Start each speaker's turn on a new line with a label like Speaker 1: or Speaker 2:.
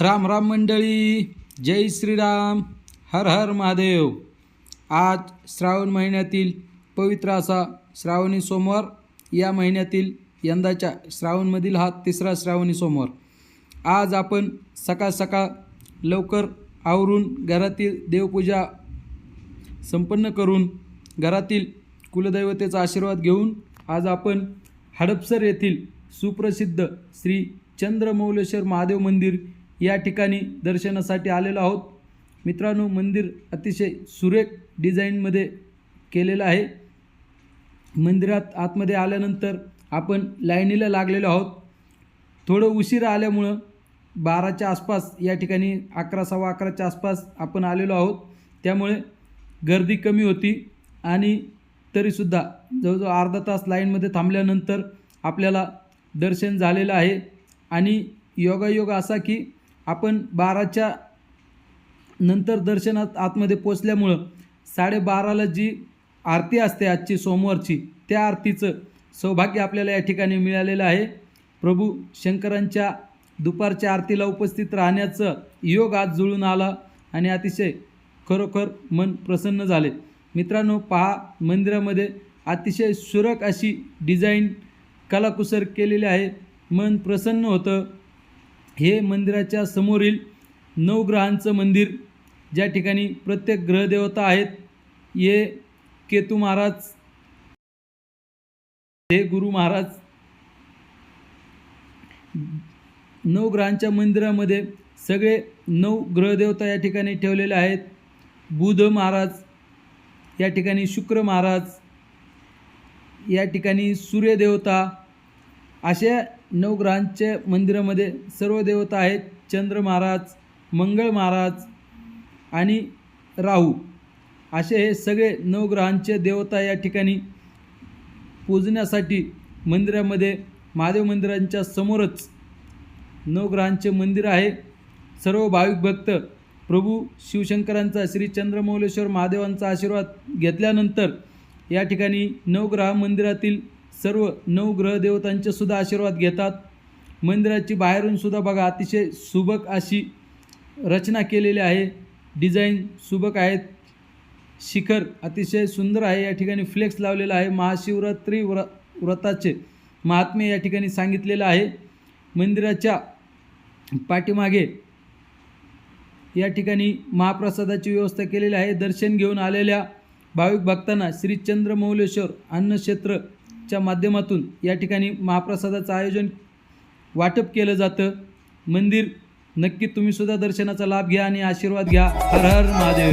Speaker 1: राम राम मंडळी जय श्रीराम हर हर महादेव. आज श्रावण महिन्यातील पवित्र असा श्रावणी सोमवार. या महिन्यातील यंदाच्या श्रावणमधील हा तिसरा श्रावणी सोमवार. आज आपण सकाळ सकाळ लवकर आवरून घरातील देवपूजा संपन्न करून घरातील कुलदैवतेचा आशीर्वाद घेऊन आज आपण हडपसर येथील सुप्रसिद्ध श्री चंद्रमौलेश्वर महादेव मंदिर या ठिकाणी दर्शनासाठी आलेलो आहोत. मित्रांनो मंदिर अतिशय सुरेख डिझाईनमध्ये केलेलं आहे. मंदिरात आतमध्ये आल्यानंतर आपण लाईनीला लागलेलो आहोत. थोडं उशीर आल्यामुळं बाराच्या आसपास या ठिकाणी अकरा सव्वा अकराच्या आसपास आपण आलेलो आहोत. त्यामुळे गर्दी कमी होती आणि तरीसुद्धा जवळजवळ अर्धा तास लाईनमध्ये थांबल्यानंतर आपल्याला दर्शन झालेलं आहे. आणि योगायोग असा की आपण बाराच्या नंतर दर्शनात आतमध्ये पोचल्यामुळं साडेबाराला जी आरती असते आजची सोमवारची त्या आरतीचं सौभाग्य आपल्याला या ठिकाणी मिळालेलं आहे. प्रभू शंकरांच्या दुपारच्या आरतीला उपस्थित राहण्याचं योग आज जुळून आला आणि अतिशय खरोखर मन प्रसन्न झाले. मित्रांनो पहा मंदिरामध्ये अतिशय सुरक अशी डिझाईन कलाकुसर केलेली आहे. मन प्रसन्न होतं. हे मंदिराच्या समोरील नवग्रहांचं मंदिर ज्या ठिकाणी प्रत्येक ग्रहदेवता आहेत ये केतू महाराज हे गुरु महाराज नवग्रहांच्या मंदिरामध्ये सगळे नऊ ग्रहदेवता या ठिकाणी ठेवलेले आहेत. बुध महाराज या ठिकाणी शुक्र महाराज या ठिकाणी सूर्यदेवता अशा नवग्रहांच्या मंदिरामध्ये सर्व देवता आहेत. चंद्र महाराज मंगळ महाराज आणि राहू. असे हे सगळे नवग्रहांचे देवता या ठिकाणी पूजण्यासाठी मंदिरामध्ये महादेव मंदिरांच्या समोरच नवग्रहांचे मंदिर आहे. सर्व भाविक भक्त प्रभू शिवशंकरांचा श्री चंद्रमौलेश्वर महादेवांचा आशीर्वाद घेतल्यानंतर या ठिकाणी नवग्रह मंदिरातील सर्व नऊ ग्रहदेवतांचे सुद्धा आशीर्वाद घेतात. मंदिराची बाहेरून सुद्धा बघा अतिशय सुबक अशी रचना केलेली आहे. डिझाईन सुबक आहेत. शिखर अतिशय सुंदर आहे. या ठिकाणी फ्लेक्स लावलेला आहे. महाशिवरात्री व्र व्रताचे महात्म्य या ठिकाणी सांगितलेलं आहे. मंदिराच्या पाठीमागे या ठिकाणी महाप्रसादाची व्यवस्था केलेली आहे. दर्शन घेऊन आलेल्या भाविक भक्तांना श्री चंद्रमौलेश्वर च्या माध्यमातून या ठिकाणी महाप्रसादाचं आयोजन वाटप केलं जातं. मंदिर नक्की तुम्ही सुद्धा दर्शनाचा लाभ घ्या आणि आशीर्वाद घ्या. हर हर महादेव.